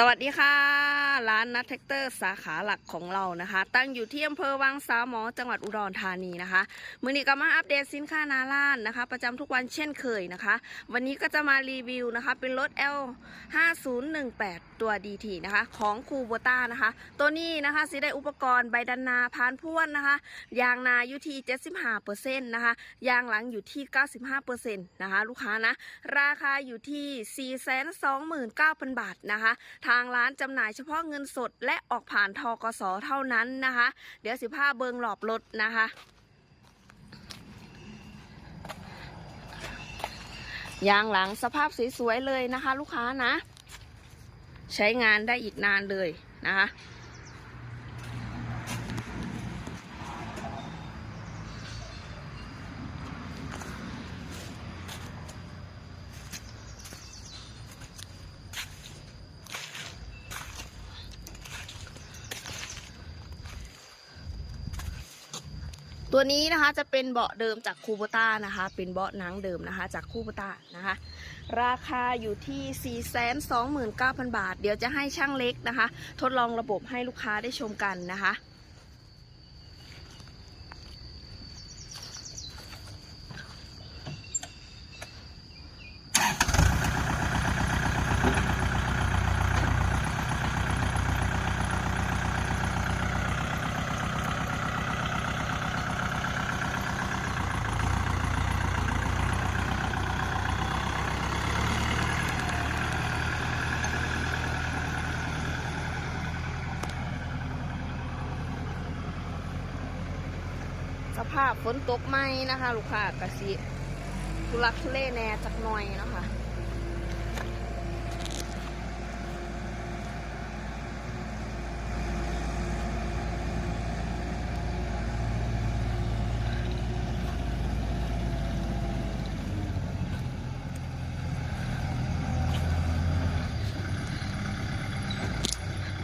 สวัสดีค่ะ ร้านนัทแท็กเตอร์สาขาหลักของเรานะคะ ตั้งอยู่ที่อำเภอวังสามหมอจังหวัดอุดรธานีนะคะมือนี้ก็มาอัปเดตสินค้านาล้านนะคะ ประจำทุกวันเช่นเคยนะคะ วันนี้ก็จะมารีวิวนะคะ เป็นรถ L 5018ตัว DT นะคะ ของคูโบต้านะคะ ตัวนี้นะคะสิได้อุปกรณ์ใบดันนาพานพ่วนนะคะ ยางนาอยู่ที่75%นะคะยางหลังอยู่ที่ 95%นะคะ ลูกค้านะราคาอยู่ที่ 429,000 บาทนะคะทางร้านจำหน่ายเฉพาะเงินสดและออกผ่านทกสเท่านั้นนะคะ เดี๋ยวสิผ้าเบิงหลอบรถนะคะยางหลังสภาพสวยๆเลยนะคะ ลูกค้านะ ใช้งานได้อีกนานเลยนะคะ ตัวนี้นะคะจะเป็นเบาะเดิมจากคูโบต้านะคะ เป็นเบาะหนังเดิมนะคะ จากคูโบต้านะคะ ราคาอยู่ที่ 429,000 บาท เดี๋ยวจะให้ช่างเล็กนะคะ ทดลองระบบให้ลูกค้าได้ชมกันนะคะ ภาพฝนตกไหมนะคะ ลูกค้ากะสิทุลักทุเลแน่จักหน่อยนะคะ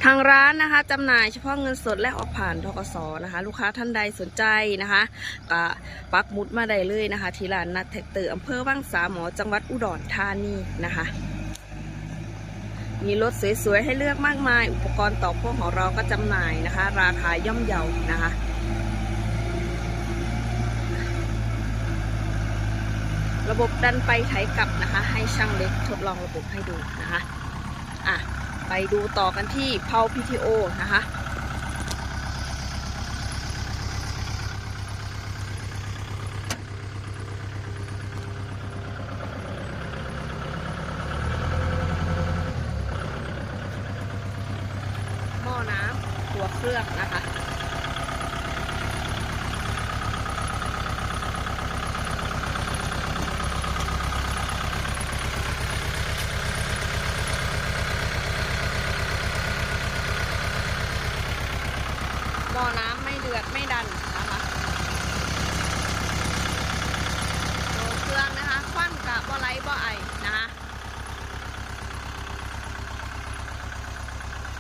ทางร้านนะคะจำหน่ายเฉพาะเงินสดและออกผ่านทกสนะคะ ลูกค้าท่านใดสนใจนะคะก็ปักหมุดมาได้เลยนะคะ ที่ร้านนัดแท็กเตอร์อำเภอวังสาหมอจังหวัดอุดรธานีนะคะ มีรถสวยๆให้เลือกมากมาย อุปกรณ์ต่อพ่วงของเราก็จำหน่ายนะคะ ราคาย่อมเยานะคะระบบดันไปไถกลับนะคะ ให้ช่างเล็กทดลองระบบให้ดูนะคะ ดูต่อกันที่เพาพีทีโอนะคะหม้อน้ำตัวเครื่องนะคะ หม้อน้ำ ไม่เดือดไม่ดันนะคะตัวเครื่องนะคะควันกับบ่ไลบ่ไอนะคะ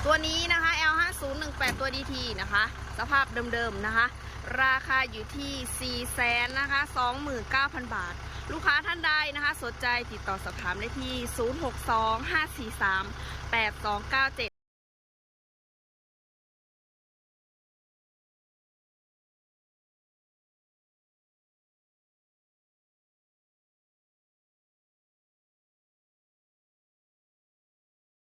ตัวนี้นะคะ L5018 ตัว DT นะคะ สภาพเดิมๆนะคะ ราคาอยู่ที่4แสนนะคะ29,000 บาท ลูกค้าท่านใดนะคะ สนใจติดต่อสอบถามได้ที่ 062 543 8297